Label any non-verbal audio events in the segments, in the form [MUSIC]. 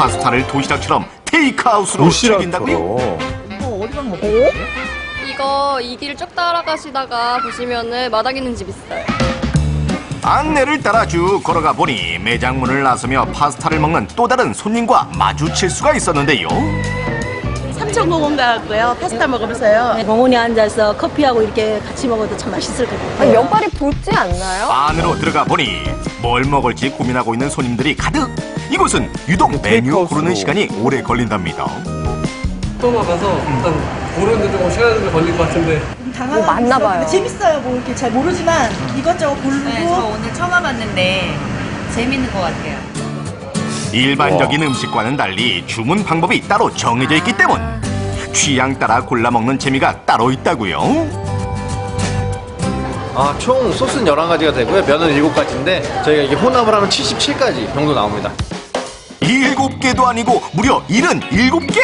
파스타를 도시락처럼 테이크아웃으로 즐긴다고요? 도시락처럼. 이거 이 길 쭉 따라가시다가 보시면은 마당 있는 집 있어요. 안내를 따라 쭉 걸어가 보니 매장 문을 나서며 파스타를 먹는 또 다른 손님과 마주칠 수가 있었는데요. 삼천공원 가고요. 파스타 먹으면서요. 공원에 앉아서 커피하고 이렇게 같이 먹어도 참 맛있을 것 같아요. 옆발이 붙지 않나요? 안으로 들어가 보니 뭘 먹을지 고민하고 있는 손님들이 가득. 이곳은 유독 메뉴 테이크아웃으로. 고르는 시간이 오래 걸린답니다. 와봐서 일단 고르는데 조금 시간이 좀 걸릴 것 같은데 뭐 맞나 봐요. 재밌어요. 뭐 이렇게 잘 모르지만 이것저것 고르고 네, 저 오늘 처음 와봤는데 재밌는 것 같아요. 일반적인 음식과는 달리 주문 방법이 따로 정해져 있기 때문 취향 따라 골라 먹는 재미가 따로 있다고요. 아, 총 소스는 11가지가 되고요. 면은 7가지인데 저희가 이게 혼합을 하면 77가지 정도 나옵니다. 일곱 개도 아니고 무려 일은 일곱 개?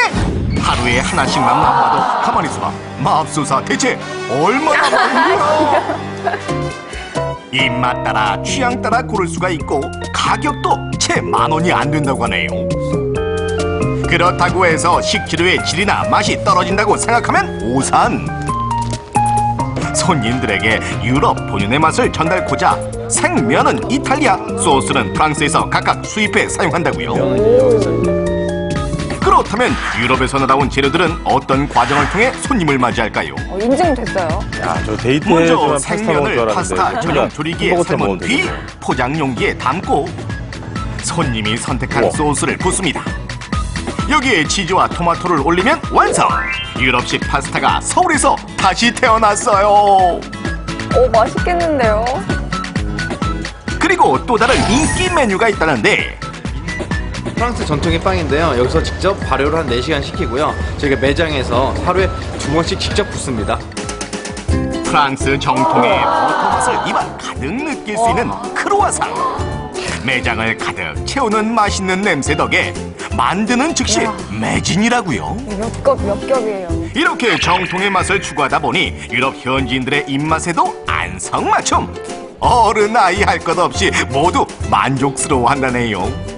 하루에 하나씩만 맛봐도 가만히 있어봐. 맙소사 대체 얼마나 많은 거야 [LAUGHS] 입맛 따라 취향 따라 고를 수가 있고 가격도 채 만 원이 안 된다고 하네요. 그렇다고 해서 식재료의 질이나 맛이 떨어진다고 생각하면 오산 손님들에게 유럽 본연의 맛을 전달코자 생면은 이탈리아, 소스는 프랑스에서 각각 수입해 사용한다고요. 그렇다면 유럽에서 나온 재료들은 어떤 과정을 통해 손님을 맞이할까요? 어, 인증됐어요. 야, 저 데이트에서만 먼저 생면을. 파스타 전용 조리기에 삶은 뒤. 포장 용기에 담고 손님이 선택한 우와. 소스를 붓습니다. 여기에 치즈와 토마토를 올리면 완성. 유럽식 파스타가 서울에서 다시 태어났어요. 오, 맛있겠는데요? 그리고 또 다른 인기 메뉴가 있다는데 프랑스 전통의 빵인데요. 여기서 직접 발효를 한 4시간 시키고요. 저희가 매장에서 하루에 두 번씩 직접 붓습니다. 프랑스 정통의 버터 맛을 입안 가득 느낄 수 있는 크로와상. 매장을 가득 채우는 맛있는 냄새 덕에 만드는 즉시 매진이라고요. 몇 겹, 몇 겹이에요. 이렇게 정통의 맛을 추구하다 보니 유럽 현지인들의 입맛에도 안성맞춤. 어른 아이 할 것 없이 모두 만족스러워한다네요.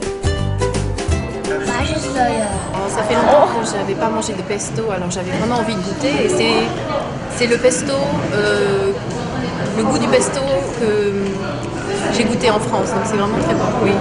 Ça fait longtemps que je n'avais pas mangé de pesto, alors j'avais vraiment envie de goûter. Et c'est, c'est le pesto, euh, le goût du pesto que j'ai goûté en France, donc c'est vraiment très bon. Oui.